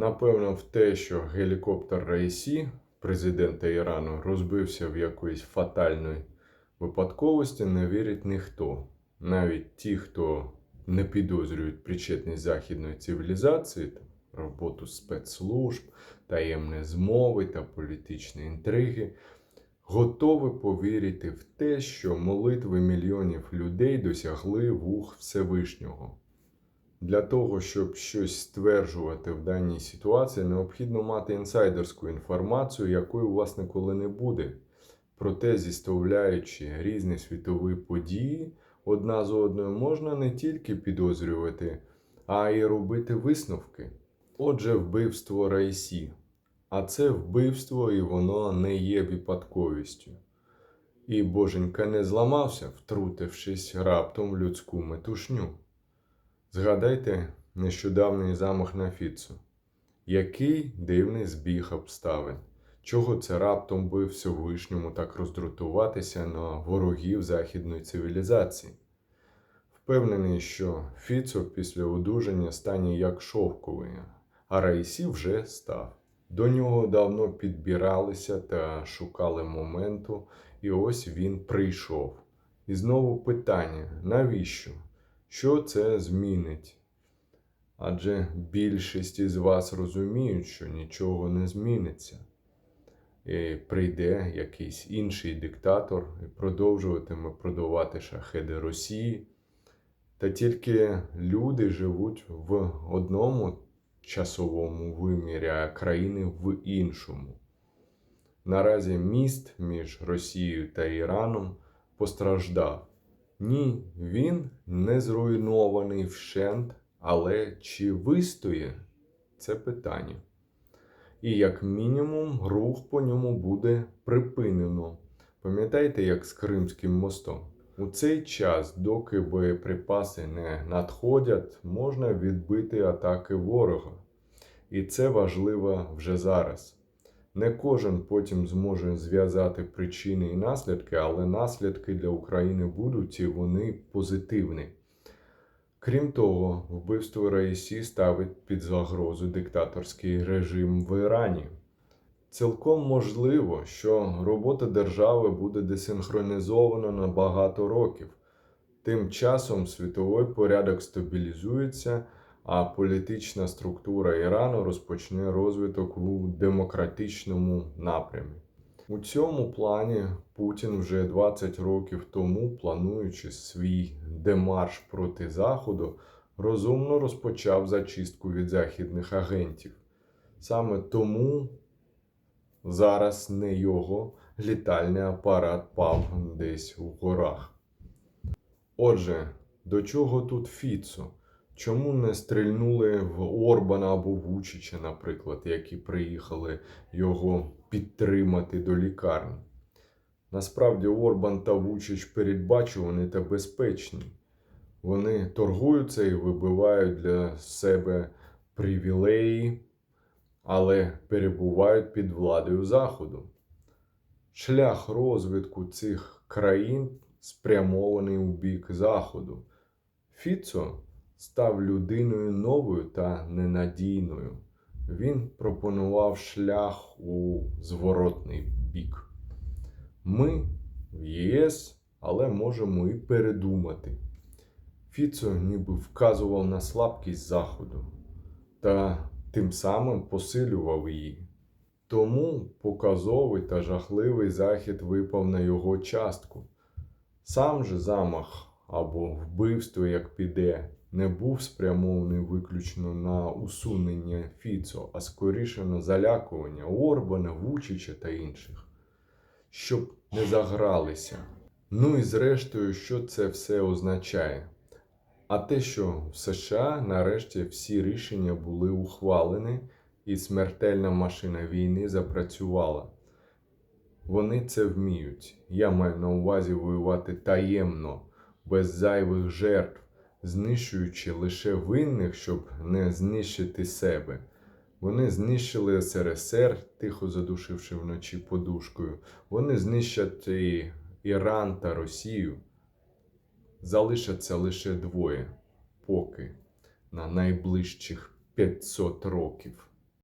Напевно, в те, що гелікоптер Раїсі, президента Ірану, розбився в якоїсь фатальної випадковості, не вірить ніхто. Навіть ті, хто не підозрюють причетність західної цивілізації, роботу спецслужб, таємні змови та політичні інтриги, готові повірити в те, що молитви мільйонів людей досягли вух Всевишнього. Для того, щоб щось стверджувати в даній ситуації, необхідно мати інсайдерську інформацію, якої у вас ніколи не буде. Проте, зіставляючи різні світові події одна з одною, можна не тільки підозрювати, а й робити висновки. Отже, вбивство Райсі. А це вбивство, і воно не є випадковістю. І боженька не зламався, втрутившись раптом в людську метушню. Згадайте нещодавній замах на Фіцу. Який дивний збіг обставин. Чого це раптом би Всевишньому так роздратуватися на ворогів західної цивілізації? Впевнений, що Фіцо після одужання стане як шовковий, а Раїсі вже став. До нього давно підбиралися та шукали моменту, і ось він прийшов. І знову питання: навіщо? Що це змінить? Адже більшість із вас розуміють, що нічого не зміниться. І прийде якийсь інший диктатор і продовжуватиме продавати шахеди Росії. Та тільки люди живуть в одному часовому вимірі, а країни в іншому. Наразі міст між Росією та Іраном постраждав. Ні, він не зруйнований вщент, але чи вистоє це питання. І як мінімум рух по ньому буде припинено. Пам'ятаєте, як з Кримським мостом? У цей час, доки боєприпаси не надходять, можна відбити атаки ворога. І це важливо вже зараз. Не кожен потім зможе зв'язати причини і наслідки, але наслідки для України будуть і вони позитивні. Крім того, вбивство Раїсі ставить під загрозу диктаторський режим в Ірані. Цілком можливо, що робота держави буде десинхронізована на багато років. Тим часом світовий порядок стабілізується, а політична структура Ірану розпочне розвиток у демократичному напрямі. У цьому плані Путін вже 20 років тому, плануючи свій демарш проти Заходу, розумно розпочав зачистку від західних агентів. Саме тому зараз не його літальний апарат пав десь у горах. Отже, до чого тут Фіцо? Чому не стрільнули в Орбана або Вучича, наприклад, які приїхали його підтримати до лікарні? Насправді Орбан та Вучич передбачувані та безпечні. Вони торгуються і вибивають для себе привілеї, але перебувають під владою Заходу. Шлях розвитку цих країн спрямований у бік Заходу. Фіцо став людиною новою та ненадійною. Він пропонував шлях у зворотний бік. Ми в ЄС, але можемо і передумати. Фіцо ніби вказував на слабкість Заходу та тим самим посилював її. Тому показовий та жахливий захід випав на його частку. Сам же замах або вбивство, як піде, не був спрямований виключно на усунення Фіцо, а скоріше на залякування Орбана, Вучича та інших, щоб не загралися. Ну і зрештою, що це все означає? А те, що в США нарешті всі рішення були ухвалені, і смертельна машина війни запрацювала. Вони це вміють. Я маю на увазі воювати таємно, без зайвих жертв, знищуючи лише винних, щоб не знищити себе. Вони знищили СРСР, тихо задушивши вночі подушкою. Вони знищать і Іран та Росію. Залишаться лише двоє, поки на найближчих 500 років.